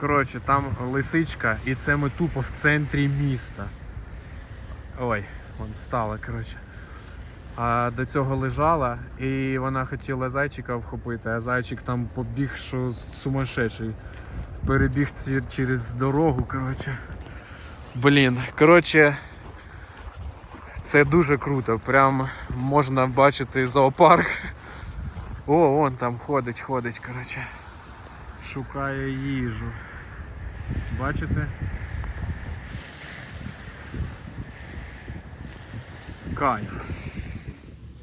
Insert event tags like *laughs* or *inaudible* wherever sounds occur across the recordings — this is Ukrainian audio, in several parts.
Коротше, там лисичка, і це ми тупо в центрі міста. Ой, вон стала, коротше. А до цього лежала, і вона хотіла зайчика вхопити, а зайчик там побіг, що сумасшедший. Перебіг через дорогу, коротше. Блін, коротше, це дуже круто. Прям можна бачити зоопарк. О, вон там ходить, ходить, коротше. Шукає їжу. Бачите? Кайф.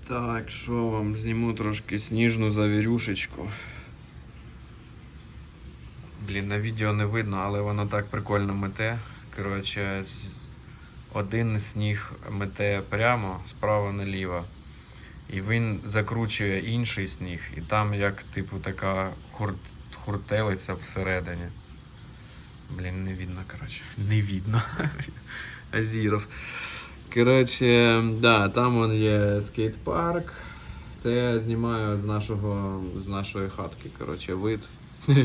Так, що вам зніму трошки сніжну завірюшечку. Блін, на відео не видно, але воно так прикольно мете. Коротше, один сніг мете прямо справа наліво. І він закручує інший сніг, і там як типу така хурт, хуртелиця всередині. Блін, не видно, коротше. Не видно. *laughs* Азіров. Коротше, да, там он є скейт-парк. Це я знімаю з нашого з нашої хатки, коротше, вид, *laughs*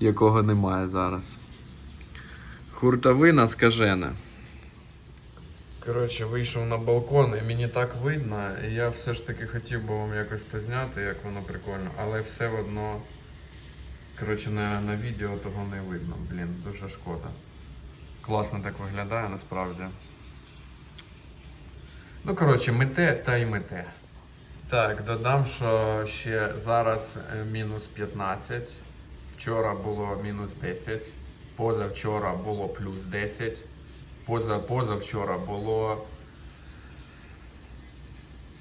якого немає зараз. Хуртовина скажена. Коротше, вийшов на балкон і мені так видно, і я все ж таки хотів би вам якось це зняти, як воно прикольно, але все одно. Коротше, на, на відео того не видно. Блін, дуже шкода. Класно так виглядає насправді. Ну, коротше, мете та й мете. Так, додам, що ще зараз е, мінус 15. Вчора було мінус 10. Позавчора було плюс 10. Поза, позавчора було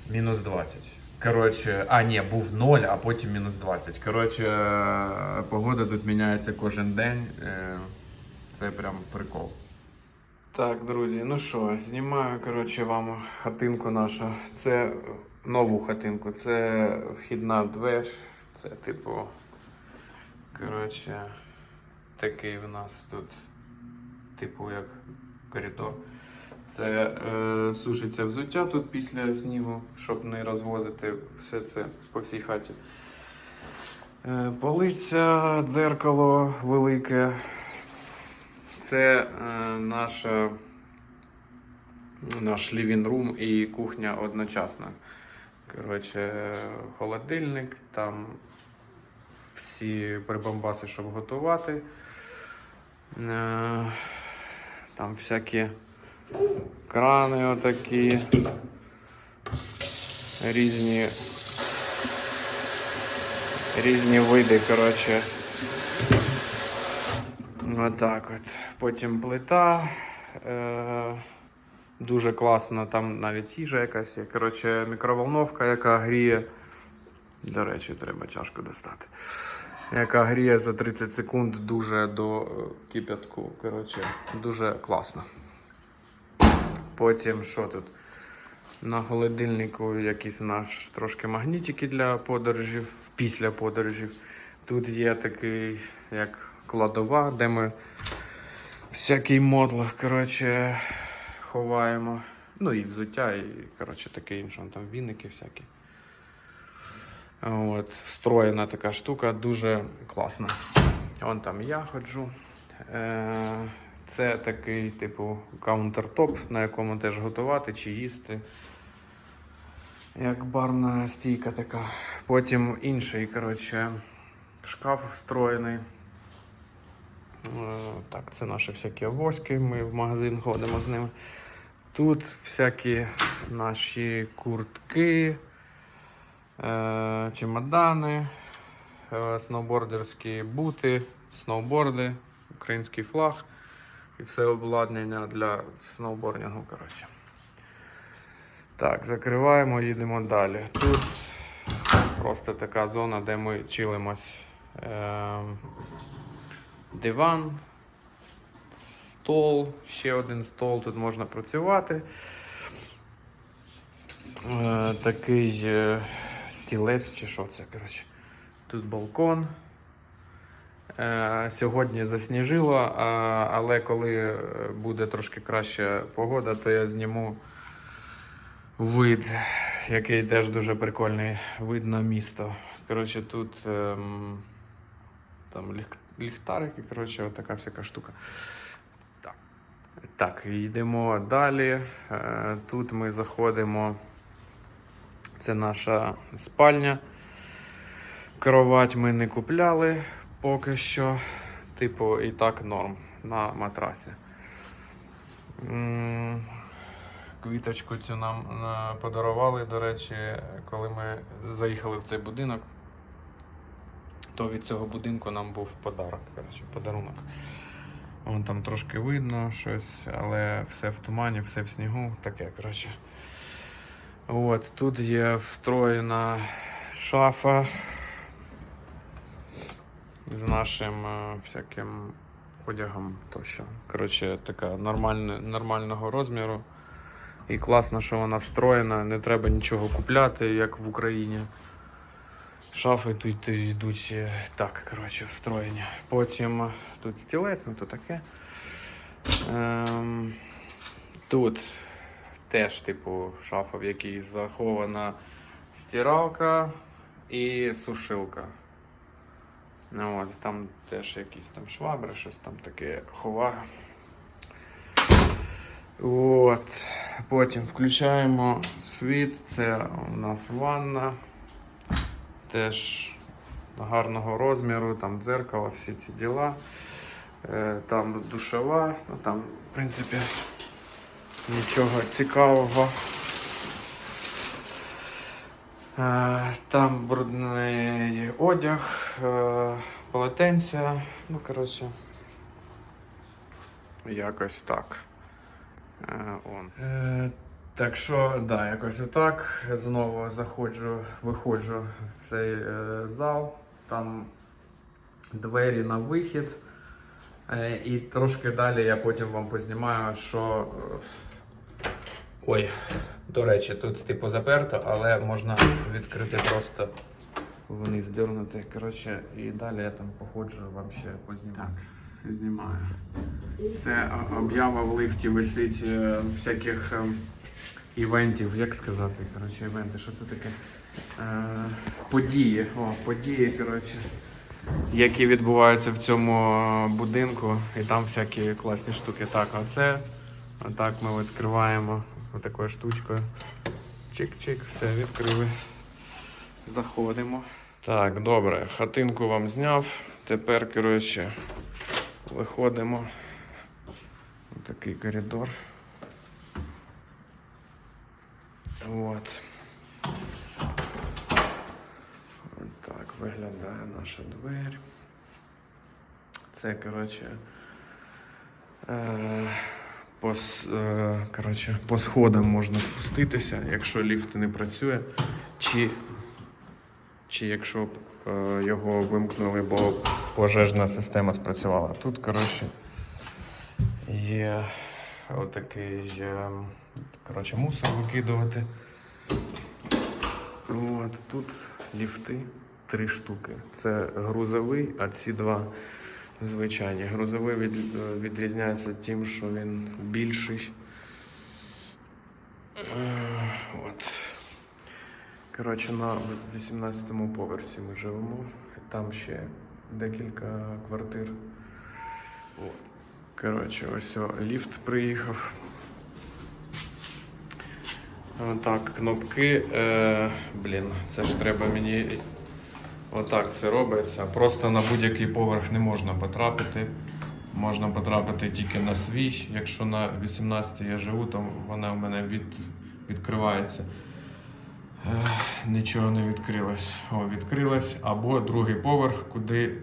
мінус 20. Коротше, а ні, був 0, а потім мінус 20. Коротше, е, погода тут міняється кожен день. Е, Це прям прикол. Так, друзі, ну що, знімаю коротше, вам хатинку нашу. Це нову хатинку. Це вхідна двері. Це типу. Коротше, такий у нас тут, типу, як коридор. Це е, сушиться взуття тут після снігу, щоб не розвозити все це по всій хаті. Е, полиця, дзеркало велике. Це е, наша, наш living room і кухня одночасно. Коротше, холодильник, там всі прибамбаси, щоб готувати. Е, Там всякі крани отакі. Різні. Різні види, коротше. Отак от. Потім плита. Е, дуже класно, там навіть їжа якась є. Коротше, мікроволновка, яка гріє. До речі, треба чашку достати. Яка гріє за 30 секунд дуже до е, кип'ятку. Коротше, дуже класно. Потім що тут? На холодильнику якісь наш трошки магнітики для подорожів, після подорожів. Тут є такий як кладова, де ми всякий мотлах, коротше, ховаємо. Ну і взуття, і коротше, таке інше, Вон там віники всякі. От, встроєна така штука, дуже класна. Вон там я ходжу. Е, це такий, типу, каунтертоп, на якому теж готувати чи їсти. Як барна стійка така. Потім інший, коротше, шкаф встроєний. Е, Так, це наші всякі авоськи, ми в магазин ходимо з ними. Тут всякі наші куртки, е, чемодани, е, сноубордерські бути, сноуборди, український флаг і все обладнання для сноубордингу. Коротше. Так, закриваємо, їдемо далі. Тут просто така зона, де ми чилимось. Ем, диван, стол, ще один стол, тут можна працювати. Е, такий е, стілець чи що це, коротше. Тут балкон. Е, Сьогодні засніжило, але коли е, буде трошки краща погода, то я зніму вид, який теж дуже прикольний. Вид на місто. Коротше, тут ем, там ліхтарики, коротше, отака всяка штука. Так. Так, йдемо далі. Е, Тут ми заходимо. Це наша спальня. Кровать ми не купляли поки що. Типу, і так норм на матрасі. Квіточку цю нам е, подарували, до речі, коли ми заїхали в цей будинок, то від цього будинку нам був подарок, коротше, подарунок. Вон там трошки видно щось, але все в тумані, все в снігу, таке, коротше. От, тут є встроєна шафа з нашим е, всяким одягом тощо. Коротше, така нормальна, нормального розміру. І класно, що вона встроєна, не треба нічого купляти, як в Україні. Шафи тут йдуть е, так, коротше, встроєні. Потім тут стілець, ну то таке. Ем, тут теж, типу, шафа, в якій захована стиралка і сушилка. Ну, от, там теж якісь там швабри, щось там таке ховаю. От. Потім включаємо світ. Це у нас ванна. Теж гарного розміру, там дзеркало, всі ці діла. Е, Там душова, ну там, в принципі, нічого цікавого. Е, Там брудний одяг, е, полотенця, ну, коротше, якось так. Е, Он. Так що, да, якось отак. Знову заходжу, виходжу в цей зал. Там двері на вихід. І трошки далі я потім вам познімаю, що. Ой, до речі, тут типу заперто, але можна відкрити просто вниз дернути. Коротше, і далі я там походжу, вам ще познімаю. Так, знімаю. Це об'ява в лифті висить е, всяких е, івентів, як сказати, коротше, івенти, що це таке? Е, події. О, події, коротше, які відбуваються в цьому будинку, і там всякі класні штуки. Так, оце. Отак ми відкриваємо отакою штучкою. Чик-чик, все, відкрили. Заходимо. Так, добре, хатинку вам зняв. Тепер, коротше, виходимо. Такий коридор. От. Так виглядає наша двері. Це, коротше, е, по, е, коротше, по сходам можна спуститися, якщо ліфт не працює, чи, чи якщо б е, його вимкнули, бо пожежна система спрацювала. Тут, коротше, є отакий коротше, мусор викидувати. От, тут ліфти три штуки. Це грузовий, а ці два звичайні. Грузовий від, е, відрізняється тим, що він більший. Е, От. Коротше, на 18-му поверсі ми живемо. Там ще декілька квартир. От. Коротше, ось о, ліфт приїхав. Так, кнопки. Е, блін, це ж треба мені. Отак це робиться. Просто на будь-який поверх не можна потрапити. Можна потрапити тільки на свій. Якщо на 18 я живу, то вона в мене від, відкривається. Е, нічого не відкрилось. О, відкрилось. Або другий поверх, куди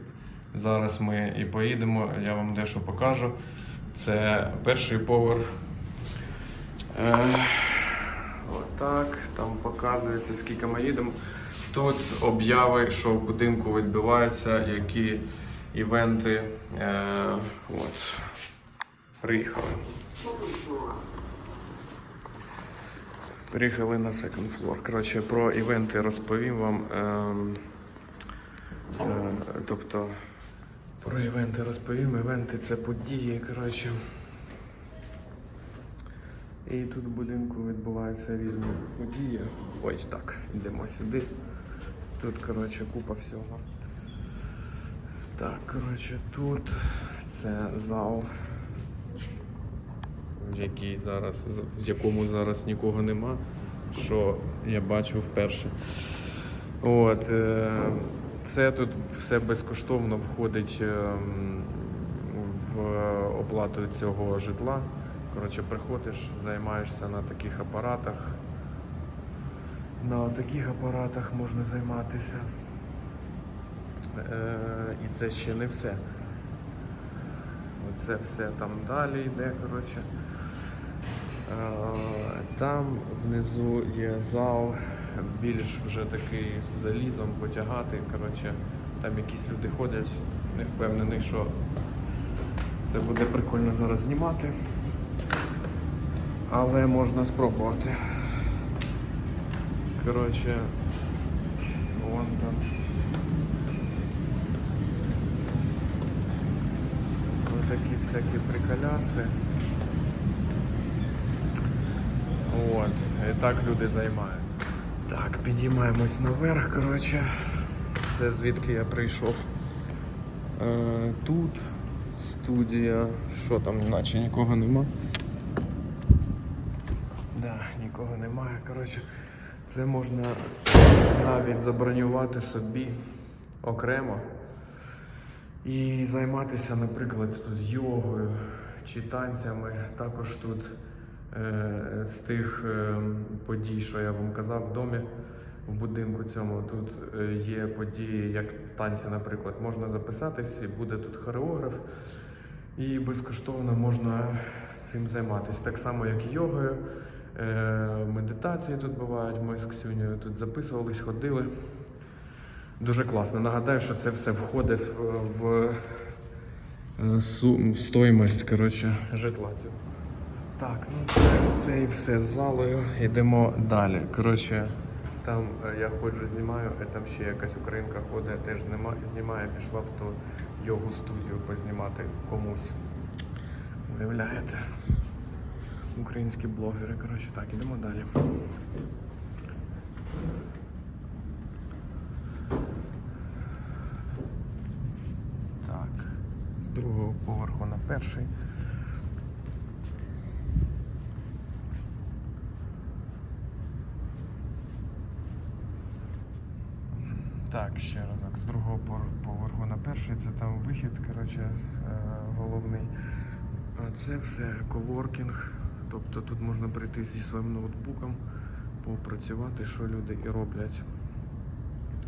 зараз ми і поїдемо. Я вам дещо покажу. Це перший поверх. Е, Отак, там показується, скільки ми їдемо. Тут обяви, що в будинку відбуваються, які івенти. Е, от. Приїхали. Приїхали на second floor. Коротше, про івенти розповім вам. Ем, е, тобто, про івенти розповім. Івенти це події, коротше. І тут в будинку відбуваються різні події. Ось так, йдемо сюди. Тут, коротше, купа всього. Так, коротше, тут це зал, в який зараз, в якому зараз нікого нема, що я бачу вперше. От, е, це тут все безкоштовно входить ем, в оплату цього житла. Коротше, приходиш, займаєшся на таких апаратах. На таких апаратах можна займатися. Е, і це ще не все. Оце все там далі йде, коротше. Е, Там внизу є зал, більш вже такий з залізом потягати. Коротше, там якісь люди ходять, не впевнений, що це буде прикольно зараз знімати. Але можна спробувати. Коротше, вон там. Ось такі всякі приколяси. От, і так люди займаються. Так, підіймаємось наверх, коротше. Це звідки я прийшов. Е, тут студія. Що там, наче нікого нема. Да, нікого немає. Коротше, це можна навіть забронювати собі окремо і займатися, наприклад, тут йогою чи танцями. Також тут е, з тих е, подій, що я вам казав в домі, в будинку цьому, тут е, є події, як танці, наприклад, можна записатись, і буде тут хореограф, і безкоштовно можна цим займатися. Так само, як і йогою. Е, медитації тут бувають. Ми з Ксюнею тут записувались, ходили. Дуже класно. Нагадаю, що це все входить в, в, е, стоїмость коротше, житла. Так, ну це, це і все з залою. Йдемо далі. Коротше, там е, я ходжу, знімаю, і там ще якась українка ходить, теж знімає, пішла в ту йогу студію познімати комусь. Уявляєте? Українські блогери. Коротше, так, ідемо далі. Так, з другого поверху на перший. Так, ще разок. З другого поверху на перший, це там вихід, коротше, е, головний. А це все коворкінг. Тобто тут можна прийти зі своїм ноутбуком, попрацювати, що люди і роблять.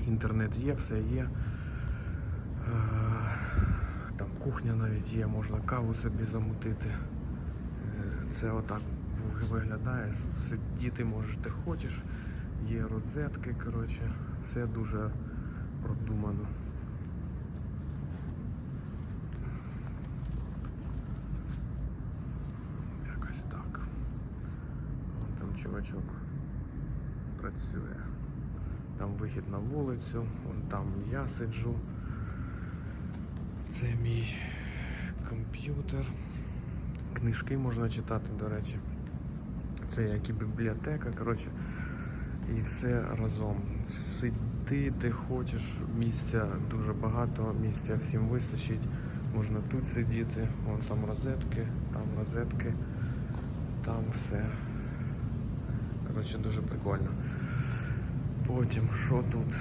Інтернет є, все є. Е, Там кухня навіть є, можна каву собі замутити. Е, Це отак виглядає. Сидіти можеш де хочеш. Є розетки, коротше, все дуже продумано. Якось так. Вон Там чувачок працює. Там вихід на вулицю, вон там я сиджу. Це мій комп'ютер. Книжки можна читати, до речі. Це як і бібліотека, коротше. І все разом. Сиди де хочеш, місця дуже багато, місця всім вистачить. Можна тут сидіти, вон там розетки, там розетки, там все. Коротше, дуже прикольно. Потім, що тут?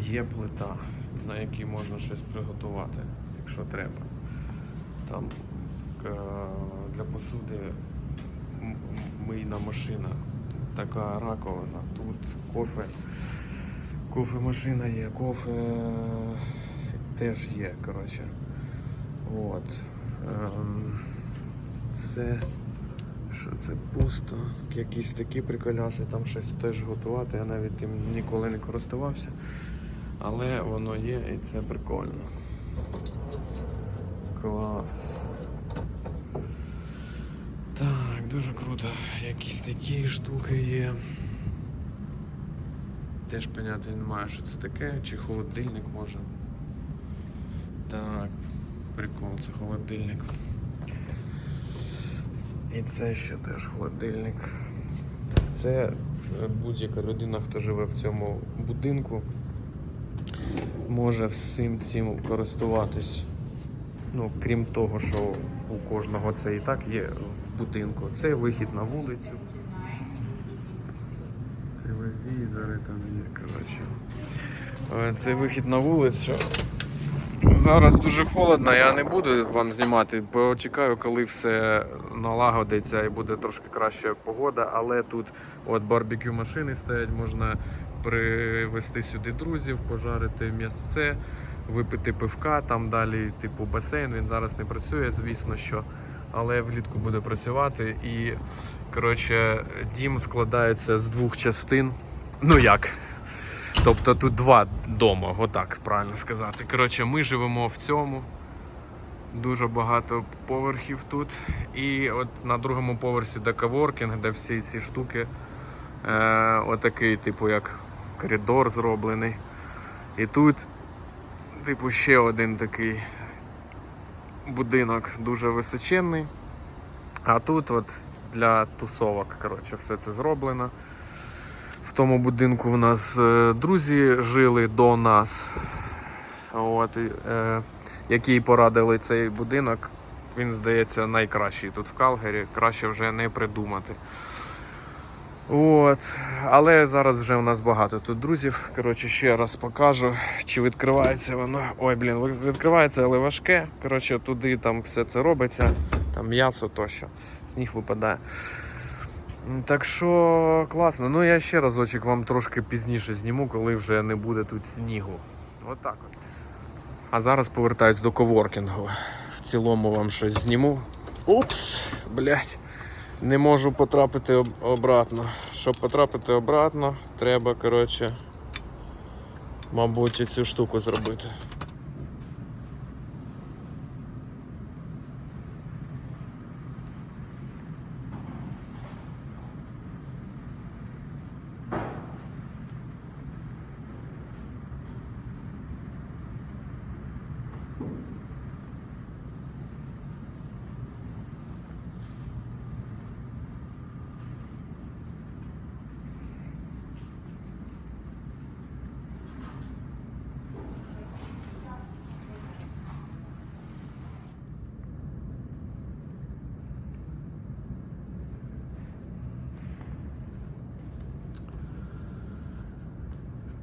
Є плита, на якій можна щось приготувати, якщо треба. Там е, для посуди мийна машина, така раковина. Тут кофе. Кофемашина є, кофе е, теж є, коротше. От. Ем, Це. Що це пусто? Якісь такі приколяси, там щось теж готувати. Я навіть тим ніколи не користувався. Але воно є і це прикольно. Клас. Так, дуже круто. Якісь такі штуки є. Теж поняття немає, що це таке, чи холодильник може. Так, прикол, це холодильник. І це ще теж холодильник. Це е, будь-яка людина, хто живе в цьому будинку, може всім цим користуватись. Ну, крім того, що у кожного це і так є в будинку. Це вихід на вулицю. Телевізори там є, коротше. Е, Це вихід на вулицю. Зараз дуже холодно, я не буду вам знімати. Почекаю, коли все налагодиться і буде трошки краща погода. Але тут от барбекю машини стоять, можна привезти сюди друзів, пожарити м'ясце, випити пивка, там далі, типу, басейн. Він зараз не працює, звісно що. Але влітку буде працювати. І коротше, дім складається з двох частин. Ну як? Тобто тут два дома, отак правильно сказати. Коротше, ми живемо в цьому. Дуже багато поверхів тут. І от на другому поверсі де коворкінг, де всі ці штуки. Е, отакий, типу, як коридор зроблений. І тут, типу, ще один такий будинок дуже височенний. А тут от для тусовок, коротше, все це зроблено. Тому будинку в нас е, друзі жили до нас, от, е, які порадили цей будинок. Він, здається, найкращий тут в Калгері, краще вже не придумати. От. Але зараз вже у нас багато тут друзів. Коротше, ще раз покажу, чи відкривається воно. Ой, блін, відкривається, але важке. Коротше, туди там все це робиться, там м'ясо тощо, сніг випадає. Так що класно. Ну я ще разочок вам трошки пізніше зніму, коли вже не буде тут снігу. От так от. А зараз повертаюсь до коворкінгу. В цілому вам щось зніму. Упс, блять. Не можу потрапити об- обратно. Щоб потрапити обратно, треба, коротше, мабуть, цю штуку зробити.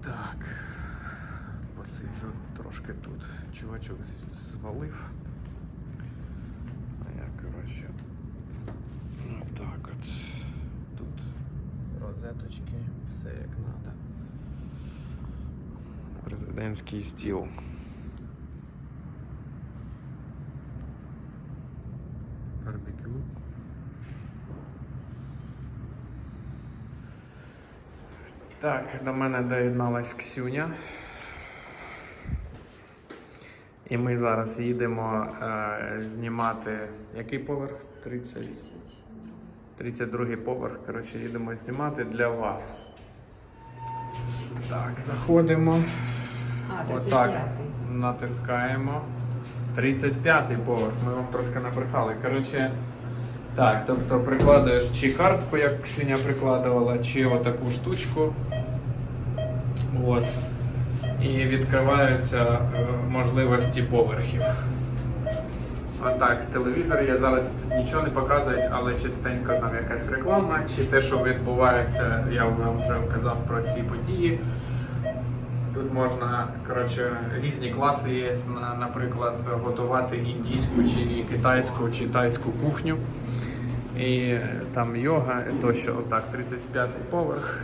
Так. Посиджу трошки тут. Чувачок з- звалив. А я, коротше. Отак от. Тут розеточки, все як треба. Президентський стіл. Барбекю. Так, до мене доєдналась Ксюня. І ми зараз їдемо е, знімати. Який поверх? 30. 32 поверх. Коротше, їдемо знімати для вас. Так, заходимо. А, Отак 35-й. натискаємо. 35-й поверх, ми вам трошки набрехали. Коротше, так, тобто прикладаєш чи картку, як Ксеня прикладувала, чи отаку штучку. От. І відкриваються е, можливості поверхів. Отак, телевізор я зараз нічого не показують, але частенько там якась реклама, чи те, що відбувається, я вам вже казав про ці події. Тут можна, коротше, різні класи є, наприклад, готувати індійську чи китайську чи тайську кухню. І е, там йога, тощо, отак, 35-й поверх.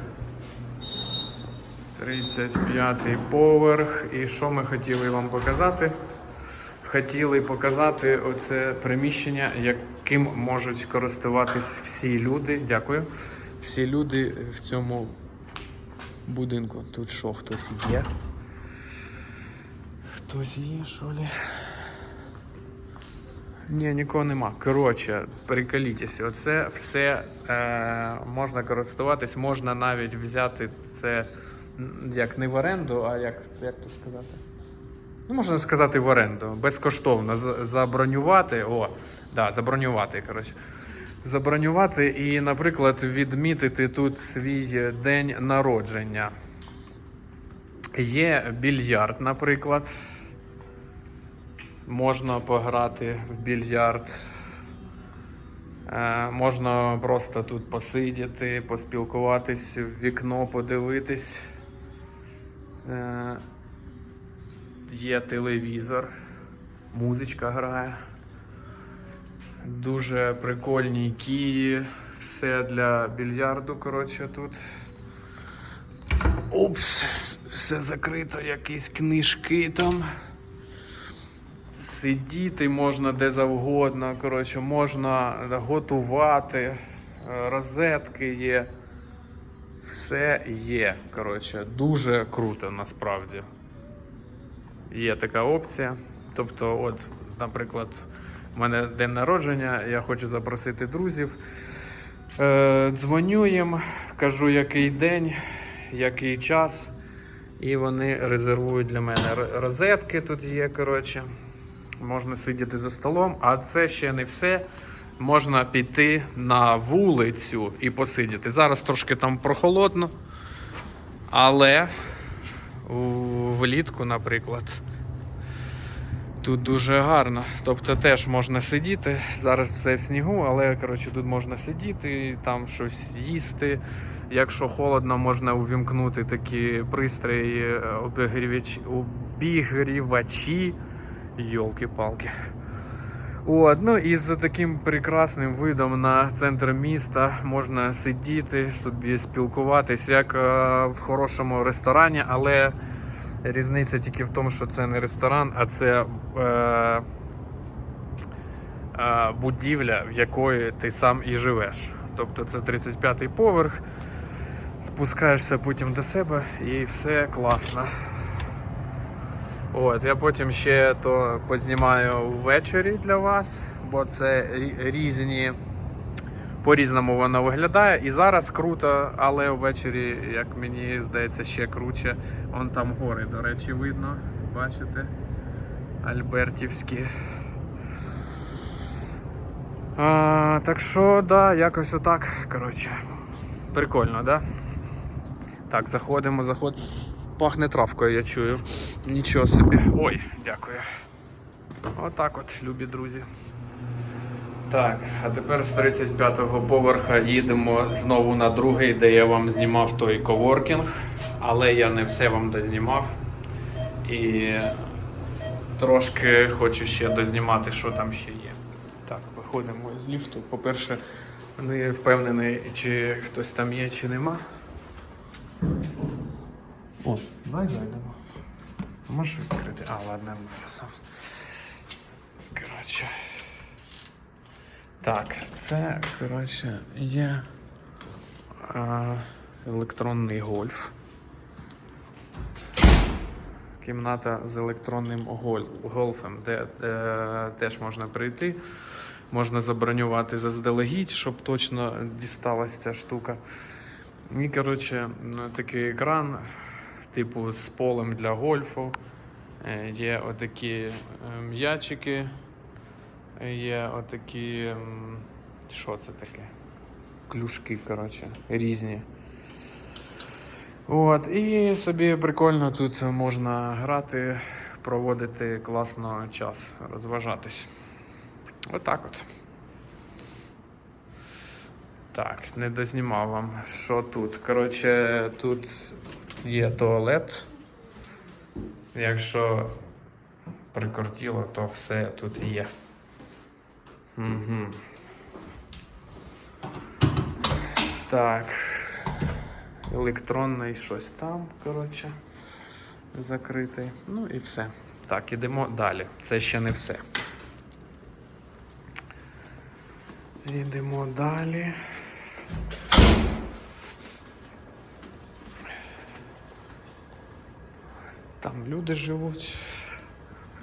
35-й поверх. І що ми хотіли вам показати? Хотіли показати оце приміщення, яким можуть користуватись всі люди. Дякую. Всі люди в цьому будинку. Тут що, хтось є? Хтось є, що ли? Ні, нікого нема. Коротше, приколітесь, оце все е, можна користуватись, можна навіть взяти це як не в оренду, а як, як то сказати? Ну, можна сказати в оренду, безкоштовно забронювати. О, да, забронювати, коротше. Забронювати і, наприклад, відмітити тут свій день народження. Є більярд, наприклад. Можна пограти в більярд. Е, можна просто тут посидіти, поспілкуватись, в вікно подивитись. Е, є телевізор, музичка грає. Дуже прикольні кії. Все для більярду, коротше, тут. Упс, все закрито, якісь книжки там. Сидіти можна де завгодно, коротше, можна готувати, розетки є. Все є. Коротше, дуже круто насправді. Є така опція. Тобто, от, наприклад, у мене день народження, я хочу запросити друзів. Е, дзвоню їм, кажу, який день, який час. І вони резервують для мене розетки тут є, коротше. Можна сидіти за столом, а це ще не все. Можна піти на вулицю і посидіти. Зараз трошки там прохолодно, але влітку, наприклад, тут дуже гарно. Тобто теж можна сидіти. Зараз все в снігу, але коротше, тут можна сидіти, там щось їсти. Якщо холодно, можна увімкнути такі пристрої, е, обігрівач- обігрівачі. Йолки-палки. От, ну і з таким прекрасним видом на центр міста можна сидіти, собі спілкуватись, як е, в хорошому ресторані, але різниця тільки в тому, що це не ресторан, а це е, е, будівля, в якої ти сам і живеш. Тобто це 35-й поверх, спускаєшся потім до себе і все класно. От, я потім ще то познімаю ввечері для вас, бо це різні. По-різному воно виглядає. І зараз круто, але ввечері, як мені здається, ще круче. Вон там гори, до речі, видно. Бачите? Альбертівські. А, так що, да, якось отак. Коротше. Прикольно, да? Так, заходимо, заход. Пахне травкою, я чую. Нічого собі. Ой, дякую. Отак от, любі друзі. Так, а тепер з 35-го поверха їдемо знову на другий, де я вам знімав той коворкінг, але я не все вам дознімав. І трошки хочу ще дознімати, що там ще є. Так, виходимо з ліфту. По-перше, не впевнений, чи хтось там є, чи нема. О, давай зайдемо. Можеш відкрити? А, ладно, я сам. Коротше. Так, це, коротше, є е, електронний гольф. Кімната з електронним гол- гольфом, де е, теж можна прийти. Можна забронювати заздалегідь, щоб точно дісталася ця штука. І, коротше, такий екран, типу з полем для гольфу. Е, Є отакі е, м'ячики. Є отакі. Що це таке? Клюшки, коротше, різні. От, і собі прикольно тут можна грати, проводити класно час, розважатись. Отак от. Так, не дознімав вам, що тут. Коротше, тут є туалет. Якщо прикортіло, то все тут є. Угу. Так. Електронний щось там, коротше, закритий. Ну і все. Так, ідемо далі. Це ще не все. Йдемо далі. Там люди живуть.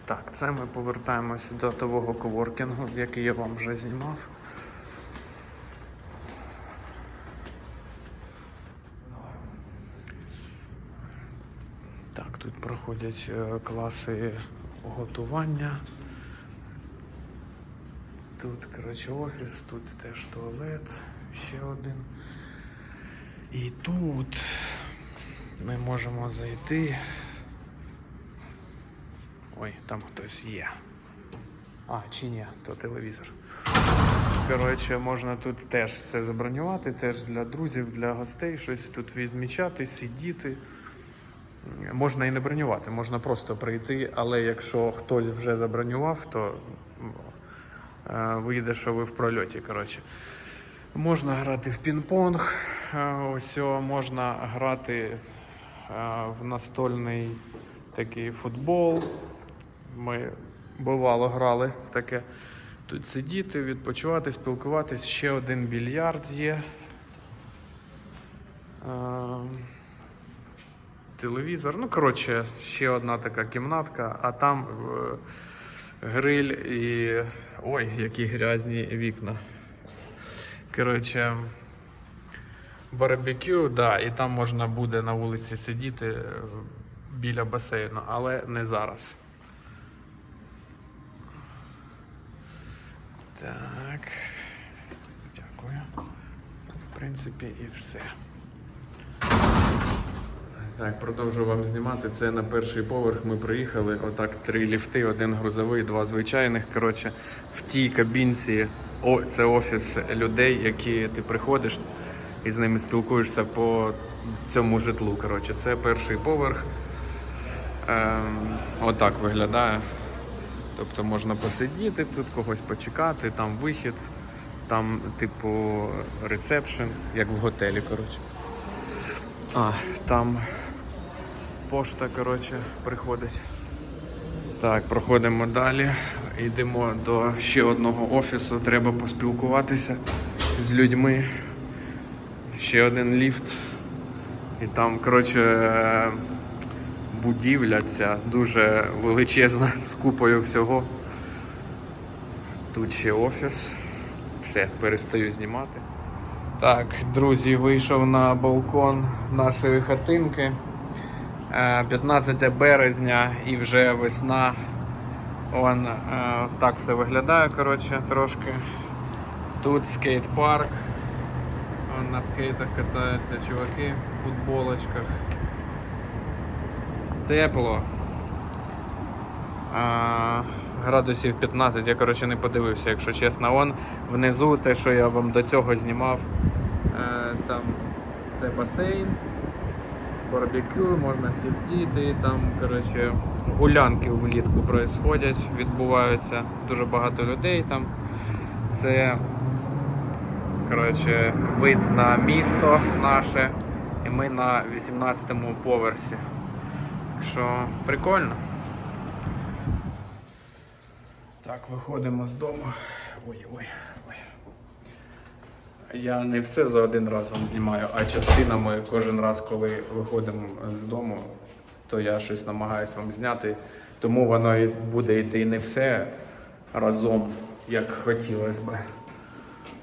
Так, це ми повертаємося до того коворкінгу, який я вам вже знімав. Так, тут проходять е, класи готування. Тут, коротше, офіс, тут теж туалет, ще один. І тут Ми можемо зайти. Ой, там хтось є. А, чи ні, то телевізор. Коротше, можна тут теж це забронювати, теж для друзів, для гостей, щось тут відмічати, сидіти. Можна і не бронювати, можна просто прийти, але якщо хтось вже забронював, то е, вийде, що ви в прольоті. Коротше. Можна грати в пінг-понг, е, можна грати е, в настольний такий футбол. Ми бувало грали в таке. Тут сидіти, відпочивати, спілкуватись. Ще один більярд є. Е, Телевізор. Ну, коротше, ще одна така кімнатка, а там гриль і. Ой, які грязні вікна. Коротше, барбекю, да, і там можна буде на вулиці сидіти е, біля басейну, але не зараз. Так. Дякую. В принципі, і все. Так, продовжу вам знімати. Це на перший поверх ми приїхали. Отак три ліфти, один грузовий, два звичайних. Коротше, в тій кабінці о, це офіс людей, які ти приходиш і з ними спілкуєшся по цьому житлу. Коротше, це перший поверх. Ем, отак виглядає. Тобто можна посидіти тут, когось почекати, там вихід, там, типу, рецепшн, як в готелі, коротше. А, там пошта, коротше, приходить. Так, проходимо далі. Йдемо до ще одного офісу. Треба поспілкуватися з людьми. Ще один ліфт. І там, коротше, е, будівля ця дуже величезна з купою всього. Тут ще офіс. Все, перестаю знімати. Так, друзі, вийшов на балкон нашої хатинки. Е, 15 березня і вже весна. Он е, так все виглядає, коротше, трошки. Тут скейт-парк. Вон на скейтах катаються чуваки в футболочках. Тепло. А, градусів 15, я коротше не подивився, якщо чесно. Вон внизу те, що я вам до цього знімав. Е, там це басейн, барбекю, можна сидіти, там коротше, гулянки влітку происходять, відбуваються. Дуже багато людей там. Це коротше, вид на місто наше. І ми на 18-му поверсі. Так що прикольно. Так, виходимо з дому. Ой, ой, ой. Я не все за один раз вам знімаю, а частинами кожен раз, коли виходимо з дому, то я щось намагаюся вам зняти. Тому воно і буде йти не все разом, як хотілося би.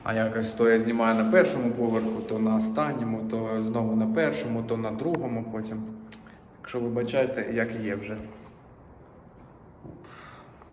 А якось то я знімаю на першому поверху, то на останньому, то знову на першому, то на другому потім. Якщо вибачайте, як є вже.